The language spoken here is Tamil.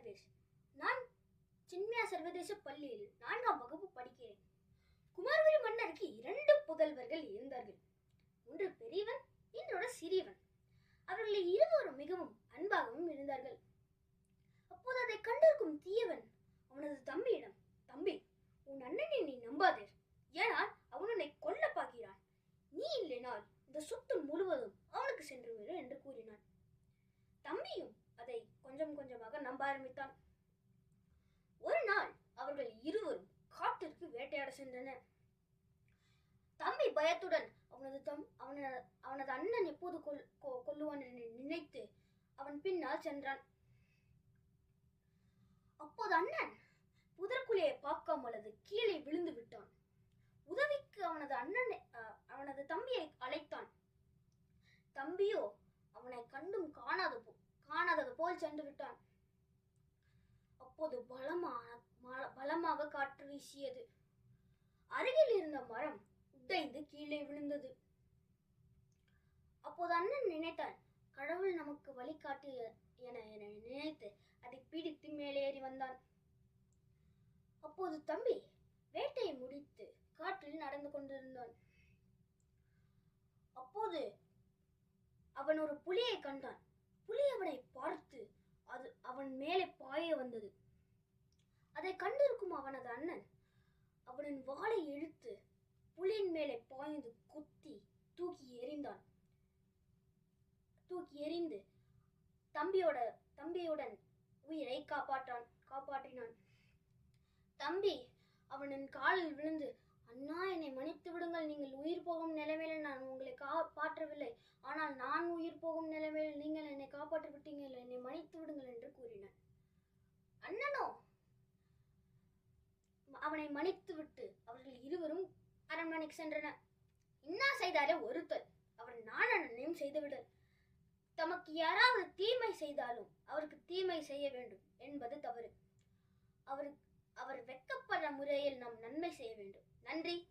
சர்வேஷ் நான் சின்மயா சர்வதேச பள்ளியில் நான்காம் வகுப்பு படிக்கிறேன். குமாரவரி மன்னருக்கு இரண்டு புதல்வர்கள் இருந்தார்கள். ஒன்று பெரியவன் இன்னொரு சிறியவன். அவர்களில் இருவரும் மிகவும் அன்பாகவும் இருந்தார்கள். அப்போது அதை கண்டிருக்கும் தீயவன் அவனது தம்பியிடம் தம்பி உன் அண்ணனை நீ நம்பாதே. ஏனால் அவன் உன்னை கொல்ல பார்க்கிறான் நீ இல்லைனால் இந்த சொத்து முழுவதும் அவனுக்கு சென்று விடும் என்று கூறினான். தம்பியும் நம்ப ஆரம்பித்தான் ஒரு நாள் அவர்கள் இருவரும் காட்டிற்கு வேட்டையாட சென்றனர். தம்பி பயத்துடன் அவனது தம் அவனது அவனது அண்ணன் எப்போது கொல் கொ- கொல்லுவான் என்று நினைத்து அவன் பின்னால் சென்றான். அப்போது அண்ணன் புதற்குழியை பார்க்காமல் அது கீழே விழுந்து விட்டான். உதவிக்கு அவனது அண்ணனை அவனது தம்பியை அழைத்தான். தம்பியோ அவனை கண்டும் காணாத போ- காணாதது போல் சென்று விட்டான். அப்போது பலமான பலமாக காற்று வீசியது. அருகில் இருந்த மரம் உடைந்து கீழே விழுந்தது. அப்போது அண்ணன் நினைத்தான் கடவுள் நமக்கு வழிகாட்டிய என என நினைத்து அதை பிடித்து மேலேறி வந்தான். அப்போது தம்பி வேட்டையை முடித்து காற்றில் நடந்து கொண்டிருந்தான். அப்போது அவன் ஒரு புலியை கண்டான். புலி அவனை பார்த்து அது அவன் மேலே பாய வந்தது. அதை கண்டிருக்கும் அவனது அண்ணன். அவனின் வாளை இழுத்து புலியின் மேலே பாய்ந்து குத்தி தூக்கி எறிந்தான். தூக்கி எறிந்து தம்பியோட தம்பியுடன் உயிரை காப்பாற்றான் காப்பாற்றினான். தம்பி அவனின் காலில் விழுந்து அண்ணா என்னை மன்னித்து விடுங்கள். நீங்கள் உயிர் போகும் நிலைமையில் நான் உங்களை காப்பாற்றவில்லை. ஆனால் நான் உயிர் போகும் நிலைமையில் நீங்கள் என்னை காப்பாற்றி விட்டீர்கள் என்னை மன்னித்து விடுங்கள் என்று கூறினான். அண்ணனோ மன்னித்துவிட்டு அவர்கள் இருவரும் அரண்மனைக்கு சென்றனர். இன்னா செய்தாலே ஒருத்தர் அவர் நாணனையும் அண்ணனையும் செய்துவிடல். தமக்கு யாராவது தீமை செய்தாலும் அவருக்கு தீமை செய்ய வேண்டும் என்பது தவறு. அவர் அவர் வெட்கப்படுற முறையில் நாம் நன்மை செய்ய வேண்டும். நன்றி.